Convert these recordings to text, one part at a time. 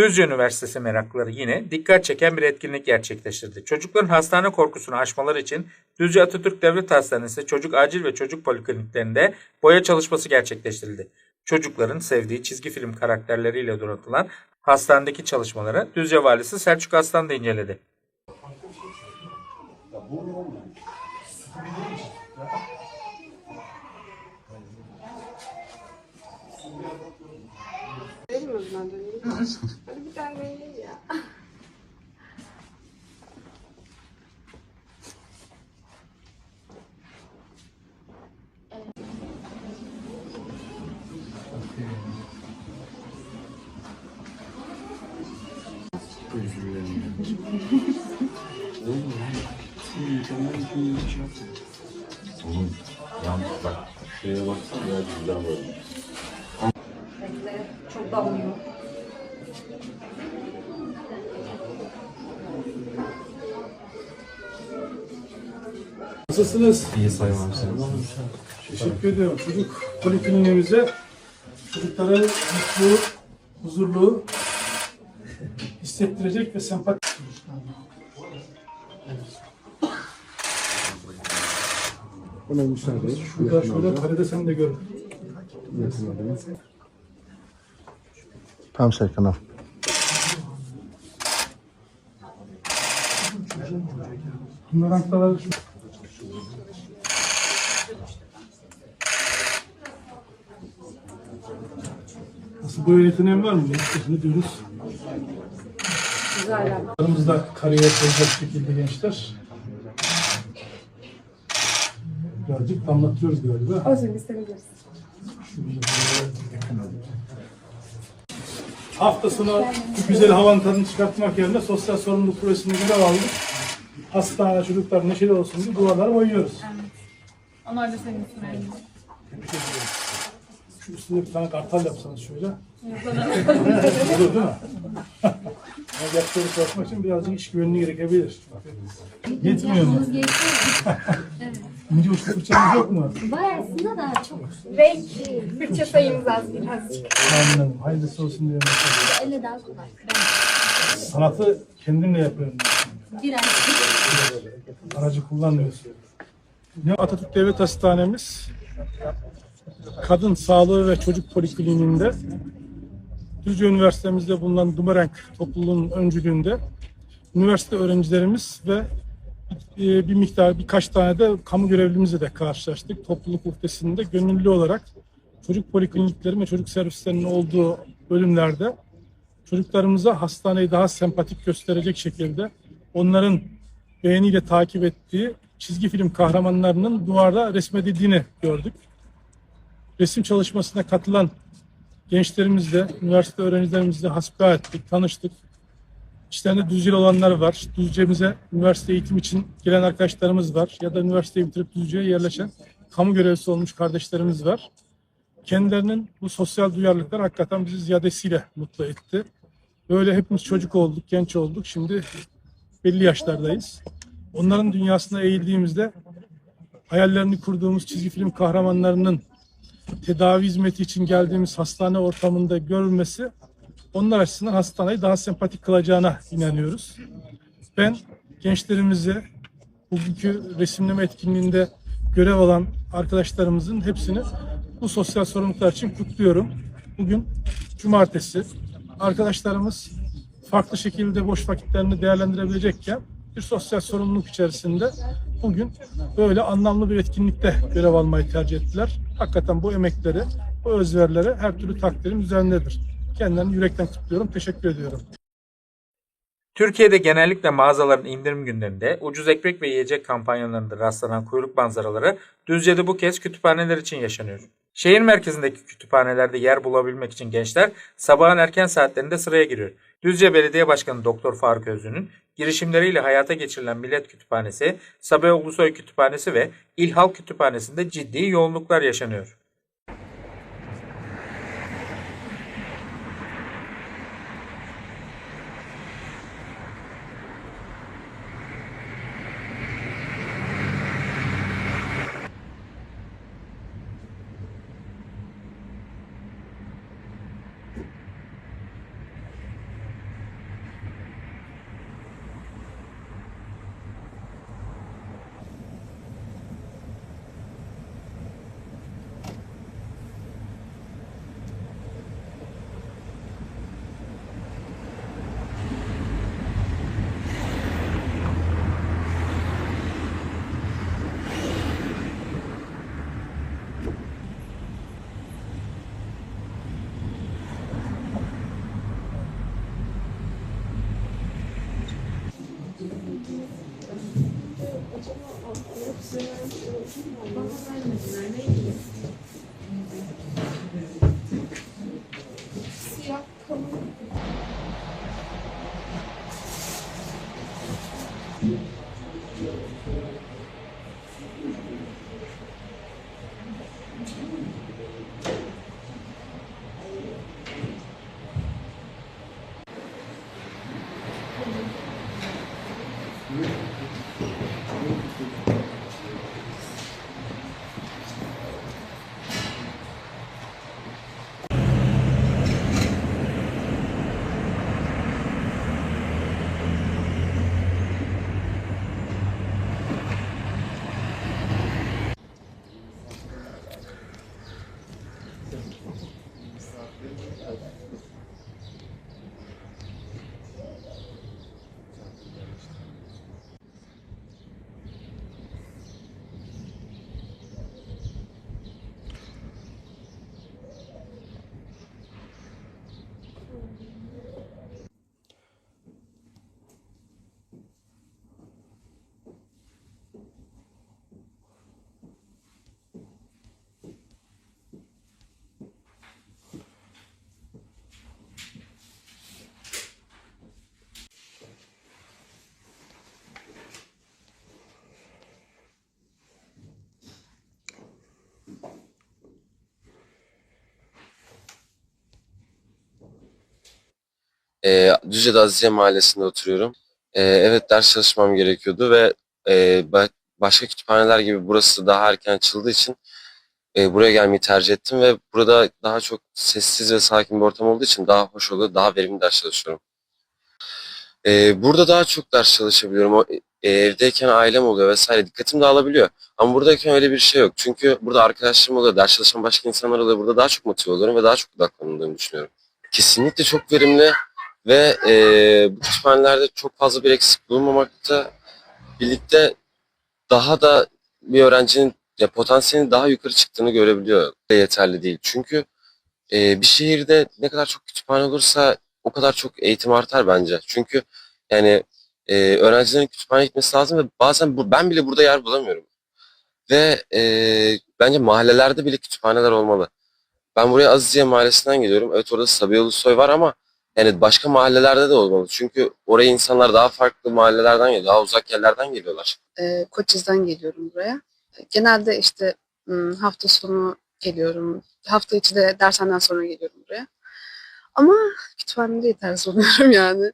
Düzce Üniversitesi meraklıları yine dikkat çeken bir etkinlik gerçekleştirdi. Çocukların hastane korkusunu aşmaları için Düzce Atatürk Devlet Hastanesi Çocuk Acil ve Çocuk Polikliniklerinde boya çalışması gerçekleştirildi. Çocukların sevdiği çizgi film karakterleriyle donatılan hastanedeki çalışmaları Düzce Valisi Selçuk Aslan da inceledi. Mi döneyim? Hadi bir tane vereyim ya. Oğlum yan bak şuraya baksana ya güzel var. Çok damlıyor. Nasılsınız? İyi sayın amca. Teşekkür ediyorum. Çocuk polikliniğimize çocuklara mutlu, huzurlu hissettirecek ve sempatik Ona müsaade et. Şurada şöyle karede sen de gör. Tamam Serkan al. Bunlar hastalar Nasıl böyle yeteneğin var mı? Ne diyoruz? Güzel. Aramızda kariyer yapacak şekilde gençler. Birazcık anlatıyoruz galiba. Olsun biz seni biliriz. Hafta sonu güzel havanın tadını çıkartmak yerine sosyal sorumluluk projesinde görev aldık. Hastane çocuklar neşeli olsun diye duvarlara boyuyoruz. Onlar da senin ismin. Şu üstüne bir tane kartal yapsanız şöyle. Olur değil mi? Yaptığı çalışmak için birazcık iş güvenliği gerekebilir. Yetmiyor mu? İnce uçlu fırçamız yok mu? Var aslında da çok Renk fırça sayımız az birazcık. Anladım. Hayırlısı olsun diye. elle daha kolay. Sanatı kendimle yapıyorum. Biraz. Aracı kullanmıyorsun. Ne Atatürk Devlet Hastanemiz Kadın Sağlığı ve Çocuk Polikliniğinde Düzce Üniversitemizde bulunan Dumerenk topluluğunun öncülüğünde üniversite öğrencilerimiz ve e, bir miktar birkaç tane de kamu görevlimizle de karşılaştık. Topluluk muhtesinde gönüllü olarak çocuk poliklinikleri ve çocuk servislerinin olduğu bölümlerde çocuklarımıza hastaneyi daha sempatik gösterecek şekilde onların beğeniyle takip ettiği çizgi film kahramanlarının duvarda resmedildiğini gördük. Resim çalışmasına katılan gençlerimizle, üniversite öğrencilerimizle hasbihal ettik, tanıştık. İçlerinde Düzce'li olanlar var. Düzce'mize üniversite eğitim için gelen arkadaşlarımız var. Ya da üniversiteyi bitirip Düzce'ye yerleşen kamu görevlisi olmuş kardeşlerimiz var. Kendilerinin bu sosyal duyarlılıklar hakikaten bizi ziyadesiyle mutlu etti. Böyle hepimiz çocuk olduk, genç olduk. Şimdi belli yaşlardayız. Onların dünyasına eğildiğimizde hayallerini kurduğumuz çizgi film kahramanlarının tedavi hizmeti için geldiğimiz hastane ortamında görülmesi onlar açısından hastaneyi daha sempatik kılacağına inanıyoruz. Ben gençlerimize bugünkü resimleme etkinliğinde görev alan arkadaşlarımızın hepsini bu sosyal sorumluluklar için kutluyorum. Bugün cumartesi. Arkadaşlarımız farklı şekilde boş vakitlerini değerlendirebilecekken bir sosyal sorumluluk içerisinde bugün böyle anlamlı bir etkinlikte görev almayı tercih ettiler. Hakikaten bu emekleri, bu özverileri her türlü takdirin üzerindedir. Kendilerini yürekten kutluyorum, teşekkür ediyorum. Türkiye'de genellikle mağazaların indirim günlerinde ucuz ekmek ve yiyecek kampanyalarında rastlanan kuyruk manzaraları Düzce'de bu kez kütüphaneler için yaşanıyor. Şehir merkezindeki kütüphanelerde yer bulabilmek için gençler sabahın erken saatlerinde sıraya giriyor. Düzce Belediye Başkanı Doktor Faruk Özlü'nün girişimleriyle hayata geçirilen Millet Kütüphanesi, Sabiha Ulusoy Kütüphanesi ve İl Halk Kütüphanesi'nde ciddi yoğunluklar yaşanıyor. Ee, Düzce'de Aziziye Mahallesi'nde oturuyorum. Ee, evet ders çalışmam gerekiyordu ve e, ba- başka kütüphaneler gibi burası daha erken açıldığı için e, buraya gelmeyi tercih ettim ve burada daha çok sessiz ve sakin bir ortam olduğu için daha hoş oluyor, daha verimli ders çalışıyorum. Ee, burada daha çok ders çalışabiliyorum. O, e, evdeyken ailem oluyor vesaire dikkatim dağılabiliyor. Ama buradayken öyle bir şey yok. Çünkü burada arkadaşlarım oluyor, ders çalışan başka insanlar oluyor. Burada daha çok motive oluyorum ve daha çok odaklandığımı düşünüyorum. Kesinlikle çok verimli ve e, bu kütüphanelerde çok fazla bir eksik bulunmamakta birlikte daha da bir öğrencinin ya potansiyelinin daha yukarı çıktığını görebiliyor. Yeterli değil. Çünkü e, bir şehirde ne kadar çok kütüphane olursa o kadar çok eğitim artar bence. Çünkü yani e, öğrencilerin kütüphane gitmesi lazım ve bazen bu, ben bile burada yer bulamıyorum. Ve e, bence mahallelerde bile kütüphaneler olmalı. Ben buraya Aziziye Mahallesi'nden geliyorum. Evet orada Sabiha Ulusoy var ama yani başka mahallelerde de olmalı. Çünkü oraya insanlar daha farklı mahallelerden geliyor, daha uzak yerlerden geliyorlar. e, Koçiz'den geliyorum buraya. Genelde işte hafta sonu geliyorum. Hafta içi de dershaneden sonra geliyorum buraya. Ama kütüphanede yetersiz oluyorum yani.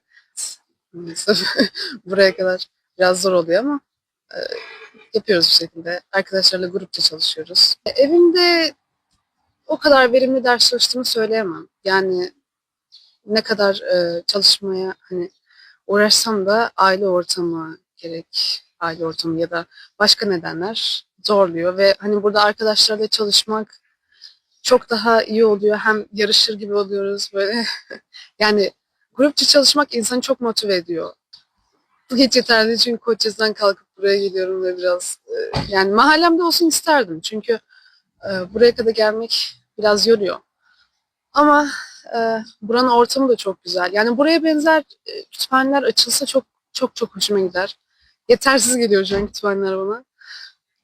Buraya kadar biraz zor oluyor ama e, yapıyoruz bir şekilde. Arkadaşlarla grupça çalışıyoruz. E, evimde o kadar verimli ders çalıştığımı söyleyemem. Yani ne kadar e, çalışmaya hani uğraşsam da aile ortamı gerek aile ortamı ya da başka nedenler zorluyor ve hani burada arkadaşlarla çalışmak çok daha iyi oluyor. Hem yarışır gibi oluyoruz böyle. yani grupça çalışmak insanı çok motive ediyor. Bu hiç yeterli çünkü Koçez'den kalkıp buraya geliyorum ve biraz e, yani mahallemde olsun isterdim. Çünkü e, buraya kadar gelmek biraz yoruyor. Ama e, buranın ortamı da çok güzel. Yani buraya benzer e, kütüphaneler açılsa çok çok çok hoşuma gider. Yetersiz geliyor şu an kütüphaneler bana.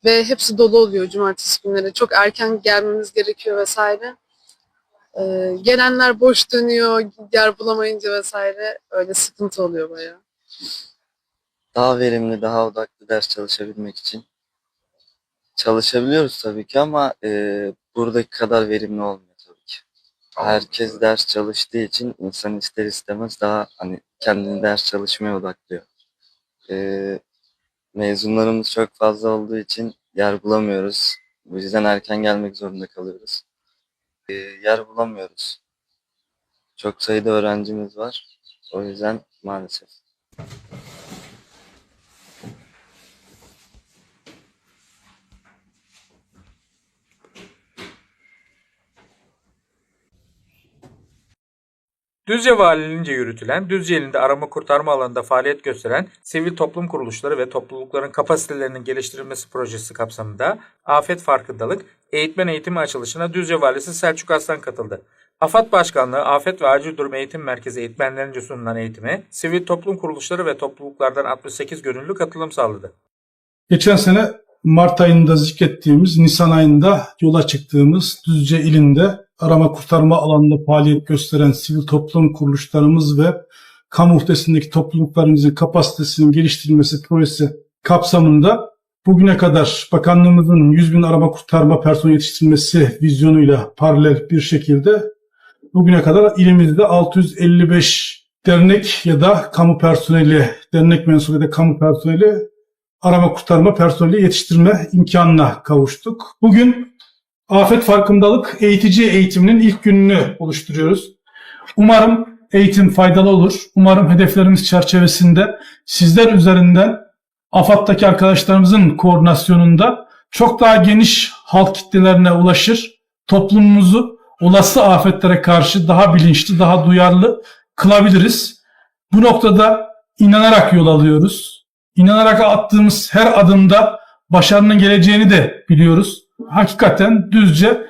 Ve hepsi dolu oluyor cumartesi günleri. Çok erken gelmemiz gerekiyor vesaire. Ee, gelenler boş dönüyor, yer bulamayınca vesaire. Öyle sıkıntı oluyor bayağı. daha verimli, daha odaklı ders çalışabilmek için çalışabiliyoruz tabii ki ama e, buradaki kadar verimli olmuyor. Herkes ders çalıştığı için insan ister istemez daha hani kendini ders çalışmaya odaklıyor. E, mezunlarımız çok fazla olduğu için yer bulamıyoruz. Bu yüzden erken gelmek zorunda kalıyoruz. E, yer bulamıyoruz. Çok sayıda öğrencimiz var. O yüzden maalesef. Düzce Valiliğince yürütülen, Düzce ilinde arama kurtarma alanında faaliyet gösteren sivil toplum kuruluşları ve toplulukların kapasitelerinin geliştirilmesi projesi kapsamında afet farkındalık eğitmen eğitimi açılışına Düzce Valisi Selçuk Aslan katıldı. AFAD Başkanlığı Afet ve Acil Durum Eğitim Merkezi eğitmenlerince sunulan eğitime sivil toplum kuruluşları ve topluluklardan 68 gönüllü katılım sağladı. Geçen sene Mart ayında zikrettiğimiz, Nisan ayında yola çıktığımız Düzce ilinde arama kurtarma alanında faaliyet gösteren sivil toplum kuruluşlarımız ve kamu muhtesindeki topluluklarımızın kapasitesinin geliştirilmesi projesi kapsamında bugüne kadar bakanlığımızın 100 bin arama kurtarma personeli yetiştirilmesi vizyonuyla paralel bir şekilde bugüne kadar ilimizde 655 dernek ya da kamu personeli, dernek mensubu ya da kamu personeli arama kurtarma personeli yetiştirme imkanına kavuştuk. Bugün afet farkındalık eğitici eğitiminin ilk gününü oluşturuyoruz. Umarım eğitim faydalı olur. Umarım hedeflerimiz çerçevesinde sizler üzerinden AFAD'daki arkadaşlarımızın koordinasyonunda çok daha geniş halk kitlelerine ulaşır. Toplumumuzu olası afetlere karşı daha bilinçli, daha duyarlı kılabiliriz. Bu noktada inanarak yol alıyoruz. İnanarak attığımız her adımda başarının geleceğini de biliyoruz. Hakikaten Düzce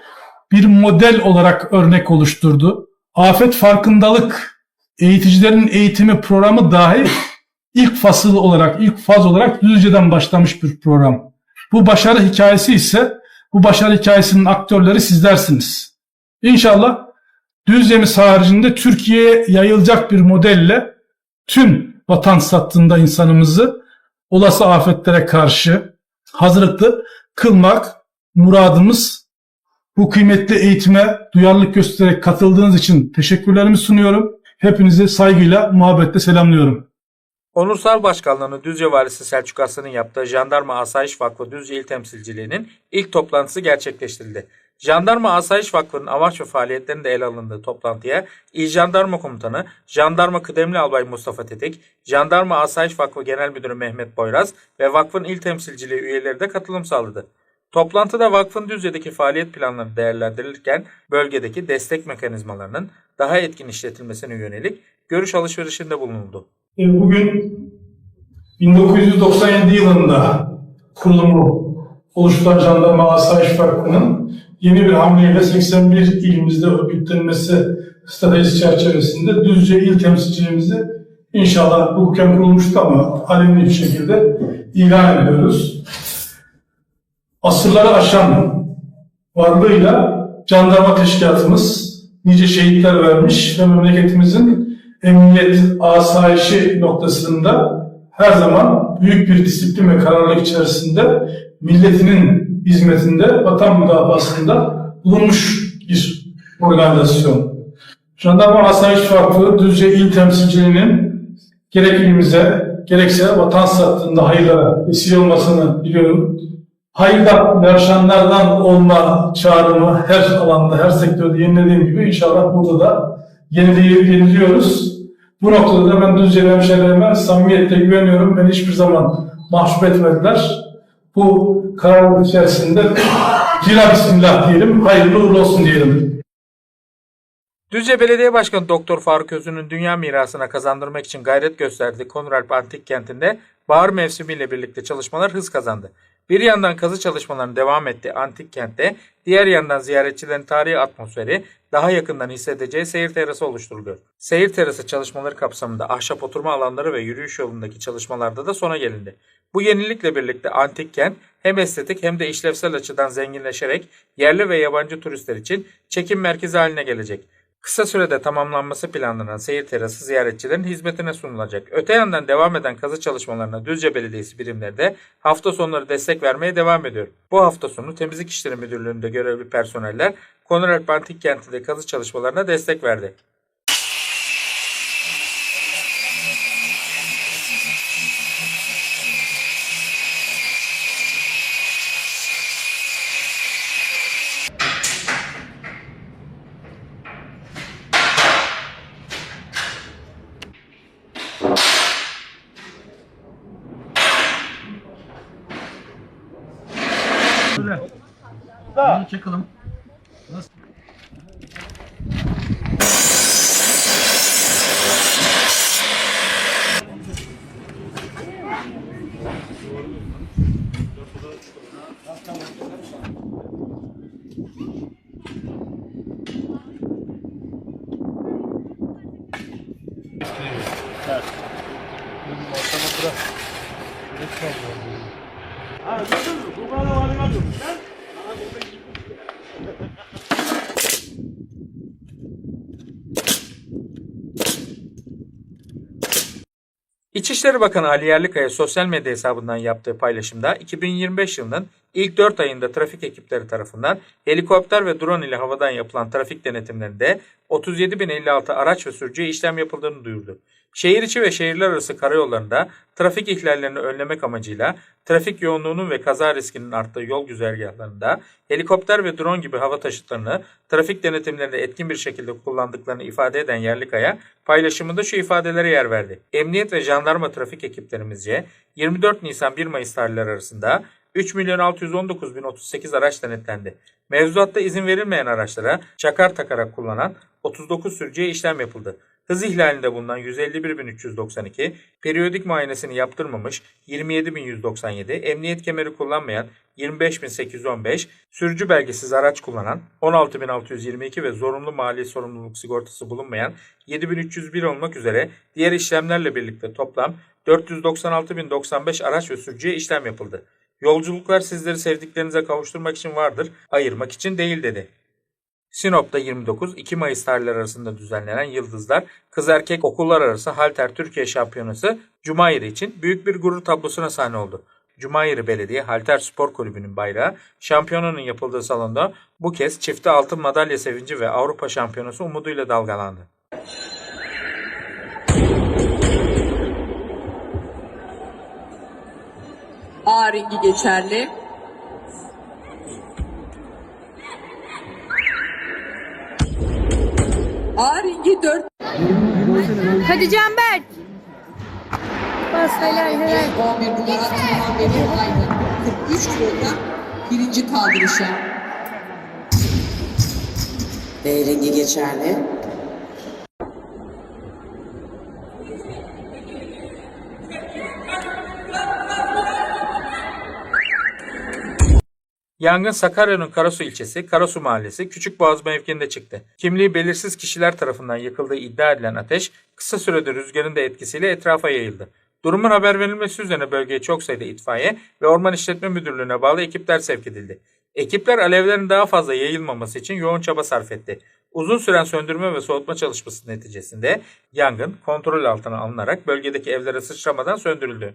bir model olarak örnek oluşturdu. Afet farkındalık eğiticilerin eğitimi programı dahi ilk fasıl olarak, ilk faz olarak Düzce'den başlamış bir program. Bu başarı hikayesi ise bu başarı hikayesinin aktörleri sizlersiniz. İnşallah Düzce'miz haricinde Türkiye'ye yayılacak bir modelle tüm vatan sattığında insanımızı olası afetlere karşı hazırlıklı kılmak muradımız. Bu kıymetli eğitime duyarlılık göstererek katıldığınız için teşekkürlerimi sunuyorum. Hepinizi saygıyla, muhabbetle selamlıyorum. Onursal Başkanlığı'nı Düzce Valisi Selçuk Aslan'ın yaptığı Jandarma Asayiş Vakfı Düzce İl Temsilciliği'nin ilk toplantısı gerçekleştirildi. Jandarma Asayiş Vakfı'nın amaç ve faaliyetlerinin de ele alındığı toplantıya İl Jandarma Komutanı, Jandarma Kıdemli Albay Mustafa Tetik, Jandarma Asayiş Vakfı Genel Müdürü Mehmet Boyraz ve vakfın il temsilciliği üyeleri de katılım sağladı. Toplantıda vakfın Düzce'deki faaliyet planları değerlendirilirken bölgedeki destek mekanizmalarının daha etkin işletilmesine yönelik görüş alışverişinde bulunuldu. E, Bugün 1997 yılında kurulumu oluşturan Jandarma Asayiş Vakfı'nın yeni bir hamleyle 81 ilimizde örgütlenmesi stratejisi çerçevesinde Düzce il temsilciliğimizi inşallah hukuken kurulmuştu ama aleni bir şekilde ilan ediyoruz. Asırları aşan varlığıyla jandarma teşkilatımız nice şehitler vermiş ve memleketimizin emniyet, asayişi noktasında her zaman büyük bir disiplin ve kararlılık içerisinde milletinin hizmetinde, vatan müdafasında bulunmuş bir organizasyon. Jandarma Asayiş Vakfı Düzce İl Temsilciliği'nin gerek ilimize gerekse vatan sattığında hayırlara vesile olmasını biliyorum. Hayırdan, yarışanlardan olma çağrımı her alanda, her sektörde yenilediğim gibi inşallah burada da yeniliği yeniliyoruz. Bu noktada da ben Düzce hemşehrilerime samimiyetle güveniyorum. Beni hiçbir zaman mahcup etmediler. Bu karar içerisinde Cila Bismillah diyelim, hayırlı uğurlu olsun diyelim. Düzce Belediye Başkanı Doktor Faruk Özün'ün dünya mirasına kazandırmak için gayret gösterdiği Konuralp Antik Kenti'nde bahar mevsimiyle birlikte çalışmalar hız kazandı. Bir yandan kazı çalışmalarının devam ettiği antik kentte, diğer yandan ziyaretçilerin tarihi atmosferi daha yakından hissedeceği seyir terası oluşturuluyor. Seyir terası çalışmaları kapsamında ahşap oturma alanları ve yürüyüş yolundaki çalışmalarda da sona gelindi. Bu yenilikle birlikte antik kent hem estetik hem de işlevsel açıdan zenginleşerek yerli ve yabancı turistler için çekim merkezi haline gelecek. Kısa sürede tamamlanması planlanan seyir terası ziyaretçilerin hizmetine sunulacak. Öte yandan devam eden kazı çalışmalarına Düzce Belediyesi birimleri de hafta sonları destek vermeye devam ediyor. Bu hafta sonu Temizlik İşleri Müdürlüğü'nde görevli personeller Konrad Antik Kenti'de kazı çalışmalarına destek verdi. Teşekkürler. Bunu çakalım. Nasıl? İçişleri Bakanı Ali Yerlikaya sosyal medya hesabından yaptığı paylaşımda 2025 yılının ilk 4 ayında trafik ekipleri tarafından helikopter ve drone ile havadan yapılan trafik denetimlerinde 37.056 araç ve sürücüye işlem yapıldığını duyurdu. Şehir içi ve şehirler arası karayollarında trafik ihlallerini önlemek amacıyla trafik yoğunluğunun ve kaza riskinin arttığı yol güzergahlarında helikopter ve drone gibi hava taşıtlarını trafik denetimlerinde etkin bir şekilde kullandıklarını ifade eden Yerlikaya paylaşımında şu ifadelere yer verdi. Emniyet ve jandarma trafik ekiplerimizce 24 Nisan 1 Mayıs tarihleri arasında 3.619.038 araç denetlendi. Mevzuatta izin verilmeyen araçlara çakar takarak kullanan 39 sürücüye işlem yapıldı. Hız ihlalinde bulunan 151.392, periyodik muayenesini yaptırmamış 27.197, emniyet kemeri kullanmayan 25.815, sürücü belgesiz araç kullanan 16.622 ve zorunlu mali sorumluluk sigortası bulunmayan 7.301 olmak üzere diğer işlemlerle birlikte toplam 496.095 araç ve sürücüye işlem yapıldı. Yolculuklar sizleri sevdiklerinize kavuşturmak için vardır, ayırmak için değil dedi. Sinop'ta 29-2 Mayıs tarihleri arasında düzenlenen Yıldızlar Kız Erkek Okullar Arası Halter Türkiye Şampiyonası Cumayri için büyük bir gurur tablosuna sahne oldu. Cumayri Belediye Halter Spor Kulübü'nün bayrağı şampiyonanın yapıldığı salonda bu kez çifte altın madalya sevinci ve Avrupa Şampiyonası umuduyla dalgalandı. A rengi geçerli. Rengi 4 Hadi Canberk. Bas helal helal. 11 numara Tuğhan Beni Aydın. 43 kilogram birinci kaldırışa. B rengi geçerli. Yangın Sakarya'nın Karasu ilçesi Karasu mahallesi Küçükboğaz mevkiinde çıktı. Kimliği belirsiz kişiler tarafından yakıldığı iddia edilen ateş kısa sürede rüzgarın da etkisiyle etrafa yayıldı. Durumun haber verilmesi üzerine bölgeye çok sayıda itfaiye ve Orman İşletme Müdürlüğü'ne bağlı ekipler sevk edildi. Ekipler alevlerin daha fazla yayılmaması için yoğun çaba sarf etti. Uzun süren söndürme ve soğutma çalışması neticesinde yangın kontrol altına alınarak bölgedeki evlere sıçramadan söndürüldü.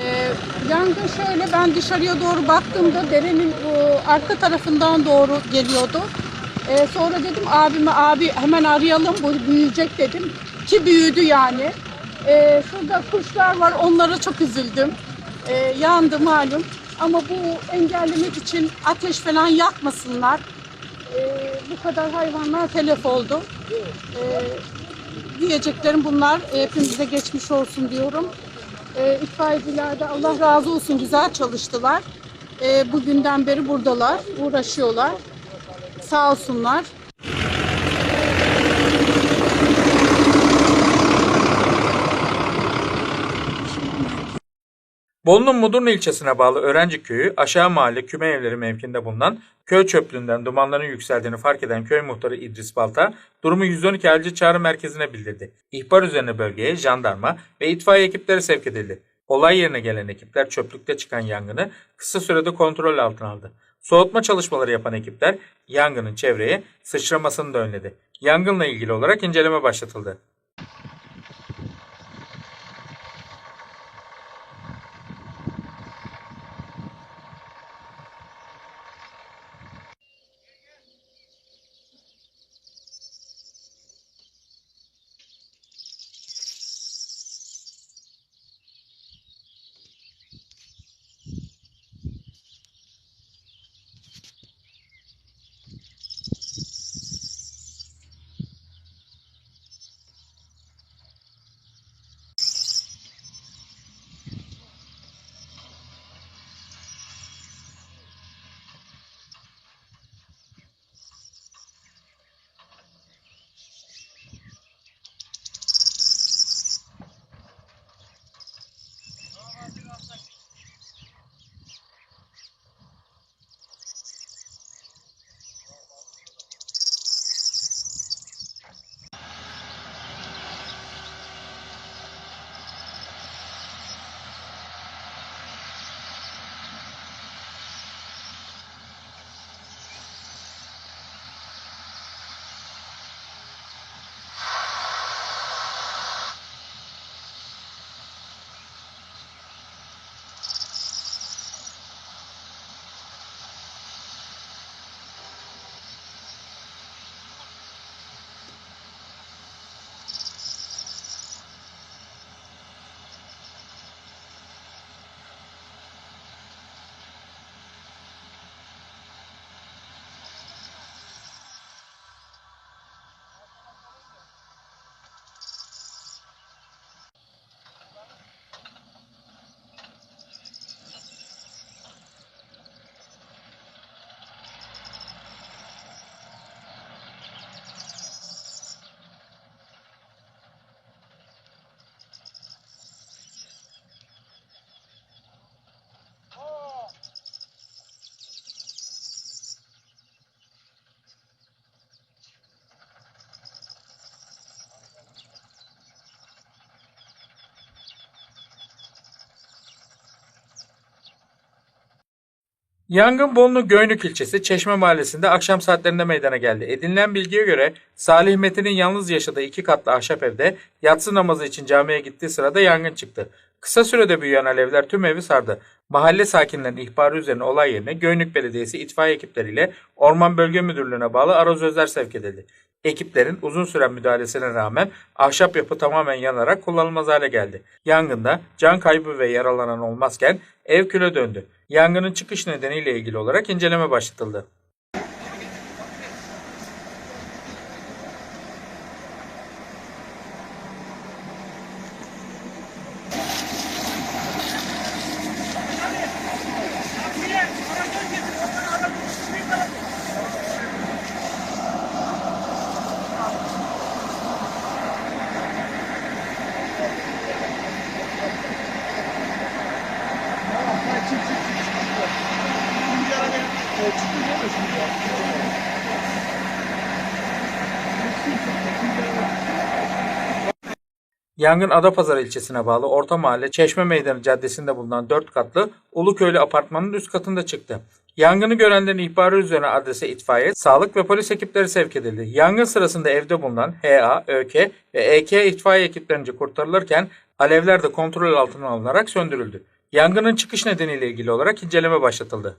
Ee, Yangın şöyle ben dışarıya doğru baktığımda derenin o, arka tarafından doğru geliyordu. Ee, sonra dedim abime abi hemen arayalım bu büyüyecek dedim. Ki büyüdü yani. Ee, şurada kuşlar var onlara çok üzüldüm. Ee, yandı malum. Ama bu engellemek için ateş falan yakmasınlar. Ee, bu kadar hayvanlar telef oldu. Ee, diyeceklerim bunlar. Hepimize geçmiş olsun diyorum. E, itfaiyeciler de Allah razı olsun güzel çalıştılar. E, bugünden beri buradalar, uğraşıyorlar. Sağ olsunlar. Bolu'nun Mudurnu ilçesine bağlı Öğrenci Köyü aşağı mahalle küme evleri mevkinde bulunan köy çöplüğünden dumanların yükseldiğini fark eden köy muhtarı İdris Balta durumu 112 acil çağrı merkezine bildirdi. İhbar üzerine bölgeye jandarma ve itfaiye ekipleri sevk edildi. Olay yerine gelen ekipler çöplükte çıkan yangını kısa sürede kontrol altına aldı. Soğutma çalışmaları yapan ekipler yangının çevreye sıçramasını da önledi. Yangınla ilgili olarak inceleme başlatıldı. Yangın Bolu'nun Göynük ilçesi Çeşme mahallesinde akşam saatlerinde meydana geldi. Edinilen bilgiye göre Salih Metin'in yalnız yaşadığı iki katlı ahşap evde yatsı namazı için camiye gittiği sırada yangın çıktı. Kısa sürede büyüyen alevler tüm evi sardı. Mahalle sakinlerinin ihbarı üzerine olay yerine Göynük Belediyesi itfaiye ekipleriyle Orman Bölge Müdürlüğü'ne bağlı arazözler sevk edildi. Ekiplerin uzun süren müdahalesine rağmen ahşap yapı tamamen yanarak kullanılmaz hale geldi. Yangında can kaybı ve yaralanan olmazken ev küle döndü. Yangının çıkış nedeniyle ilgili olarak inceleme başlatıldı. Yangın Adapazarı ilçesine bağlı Orta Mahalle Çeşme Meydanı Caddesi'nde bulunan 4 katlı Uluköylü apartmanın üst katında çıktı. Yangını görenlerin ihbarı üzerine adrese itfaiye, sağlık ve polis ekipleri sevk edildi. Yangın sırasında evde bulunan HA, ÖK ve EK itfaiye ekiplerince kurtarılırken alevler de kontrol altına alınarak söndürüldü. Yangının çıkış nedeniyle ilgili olarak inceleme başlatıldı.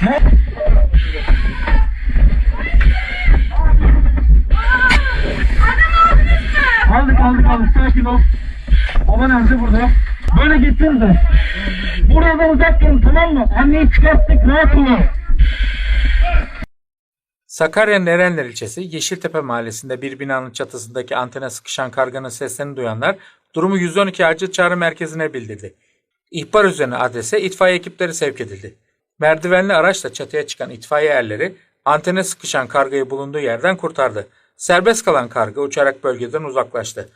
Aldık aldık aldık sakin ol. Baba nerede burada? Böyle gitsin de. Buradan uzak durun tamam mı? Anneyi çıkarttık rahat olun. Sakarya'nın Erenler ilçesi Yeşiltepe mahallesinde bir binanın çatısındaki antene sıkışan karganın seslerini duyanlar durumu 112 acil çağrı merkezine bildirdi. İhbar üzerine adrese itfaiye ekipleri sevk edildi. Merdivenli araçla çatıya çıkan itfaiye erleri antene sıkışan kargayı bulunduğu yerden kurtardı. Serbest kalan karga uçarak bölgeden uzaklaştı.